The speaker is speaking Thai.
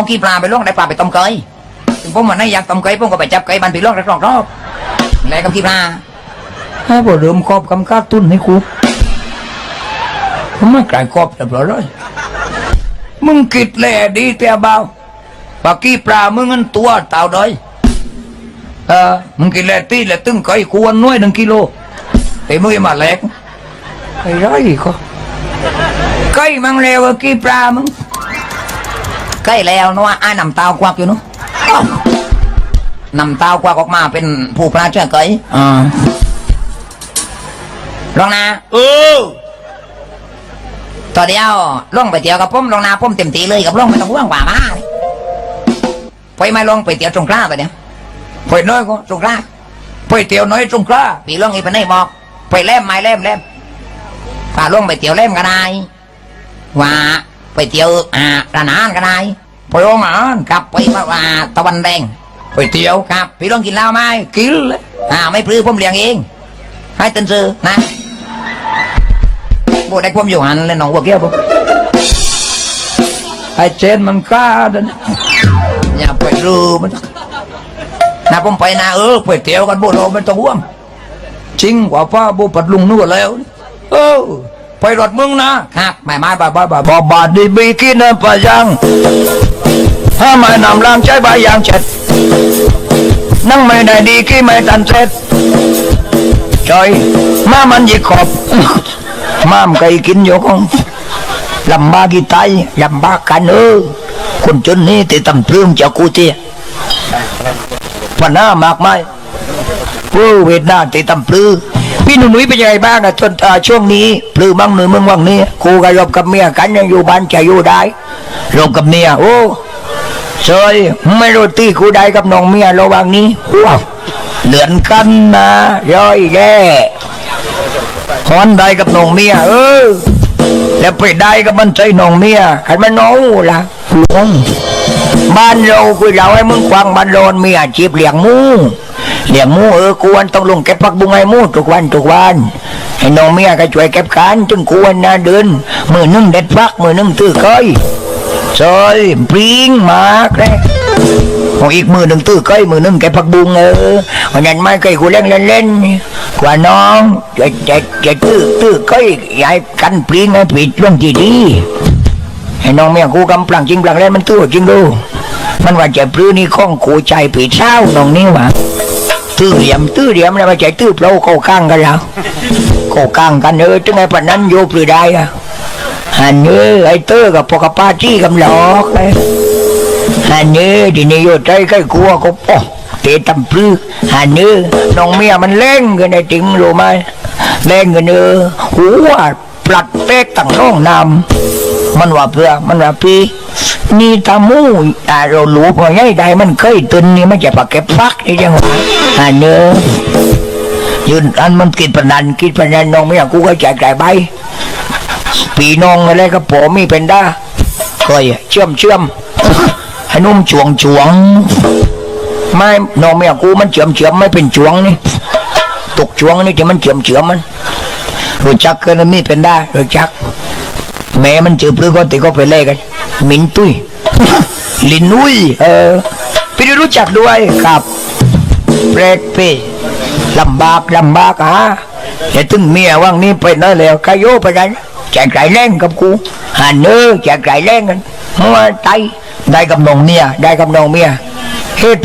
ต้องกีปลาไปล่วงได้ปลาไปต้มเกยถึงผมมันไม่อยากต้มเกยผมก็ไปจับเกยมันไปล่วงได้สองรอบแล้วกับกีปลาให้บ่เริ่มครอบกำกาตุ้นให้กูผมไม่กลายครอบเรียบร้อยเลยมึงคิดแหลดีแต่เบาปากี้ปลามึงเงินตัวเต่าดอยเออมึงกินแหลตีแลตึงไก่ควรน้อยหนึ่งกิโลแต่มึงอามาแหลกไอ้ไรก็ไก่มังเลวกว่ากี้ปลามึง ใกล้แล้วนะว่าไอ้ายนำเตากวักอยู่เนู้นำเตากวักออกมาเป็นผู้ปลาเชื่อเกยอ่าลองนะเออต่อเดียวล่องไปเที่ยวกับผมลองนาผมเต็มตีเลยกับล่องไม่ต้องห่วงกว่ามาไปไม่ลองไปเที่ยวตรงกล้าไปเนี่ยไปน้อยก็ตรงกล้าไปเที่ยวน้อยสงขลาปีล่องอีไปไหนบอกไปเล่มไม้เล่มเล่มป่าล่องไปเที่ยวเล่มก็ได้ว่า ไปเที่ยวอ่าร้านอาหารก็ได้ไปโรงอาหารกลับไปว่าตะวันแดงไปเที่ยวครับ พี่ลองกินเหล้าไหมกินเลยอ่าไม่พลื้อผมเลี้ยงเอง ให้ตื่นซื้อนะโบได้ผมอยู่หันเลยน้องวัวเกี้ยวผมไอ้เจนมันกล้าเดินอย่าไปรูมันนะผมไปนะเออไปเที่ยวกันโบโลไม่ต้องห่วงจริงกว่าป้าบุปัดลุงนู่นแล้ว เออ ไปรถมึงนะครับไม่ไม่บายบายบายพอบาดดีบีกินนะปะยังถ้าไม่นำล้างใช้ใบยางเช็ดนั่งไม่ได้ดีกี้ไม่ตันเสร็จจอยมามันหยิกขอบมามไก่กินอยู่ของลำบากกี่ไตายลำบากกันเออคนจนนี่ติดตำพรึ่งจากกูเตี้ยปัญหามากมายโอ้เวทนาติดตำปลือ พี่หนุ่ยเป็นยังไงบ้างอะจนอ่าช่วงนี้ปลือมั่งหนึ่งมึงว่างนี้กูกับรบกับเมียกันยังอยู่บ้านจะอยู่ได้รบกับเมียโอ้เซยไม่รู้ตีกูได้กับน้องเมียระหว่างนี้ว้าวเหลือนกันนะย่อยแย่ฮอนได้กับน้องเมียเออแล้วไปได้กับมันใจน้องเมียขันมันน้องล่ะหลวงบ้านเราคุยเราให้มึงควางบ้านโลนเมียจีบเลี้ยงหมู เลี้ยงมูเออกวนต้องลงเก็บผักบุ้งให้มูทุกวันทุกวันให้น้องเมียก็ช่วยเก็บกันจึงกวนนะเดินมือหนึ่งเด็ดฟักมือหนึ่งตื้อก้อยซอยปริงมาแกล้ของอีกมือหนึ่งตื้อก้อยมือหนึ่งเก็บผักบุ้งเออวันนั้นไม่เคยกูเล่นเล่นเล่นกว่าน้องจะจะจะตื้อตื้อก้อยยายกันปริงให้ผิดเรื่องที่ดีให้น้องเมียกูกำปลังจริงปลังเล่นมันตัวจริงดูมันว่าจะปลื้นี่ข้องกูใจผีเศร้าน้องนี่หวะ ตื้อเหลี่ยมตื้อเหลี่ยมแล้วมาใจตื้อเปล่าเข้าข้างกันแล้วเข้าข้างกันเออจังไงปนั้นโยปลือได้อะฮันเออไอ้เตอร์กับพวกป้าจี้กำหลอกเลยฮันเออทีนี้โยใจใกล้กลัวก็ปอเตะตำปลื้อฮันเออน้องเมียมันเล่งกันไอ้จริงรู้ไหมเล่งกันเออหัวปลัดเป๊กตั้งน้องนำมันว่าเพื่อมันว่าพี่ นี่ตามูอ่าเราหลูกว่าไงใดมันเคยตุนนี่ไม่ใช่ปากเก็บฟักนี่จังหวะอ่าเนอยืนอันมันกินปนันกินปนันน้องไม่อยากกูก็แจกจ่ายใบปีน้องอะไรก็ผมมีเป็นได้เคยเชื่อมเชื่อมให้นุ่มจวงจวงไม่น้องไม่อยากกูมันเชื่อมเชื่อมไม่เป็นจวงนี่ตกจวงนี่ที่มันเชื่อมเชื่อมมันรู้จักกันมีเป็นได้รู้จักแม่มันจืบหรือก็ติก็ไปเล่กัน มินตุ้ยลินนุ้ยเออพี่ได้รู้จักด้วยครับเปรกพี่ลำบากลำบากฮะแต่ถึงเมียว่างนี้ไปนั่นแล้วขยโยไปกันแจกไก่แรงกับกูหันเนอแจกไก่แรงกันเมื่อไตได้กับน้องเมียได้กับน้องเมียเหตุผล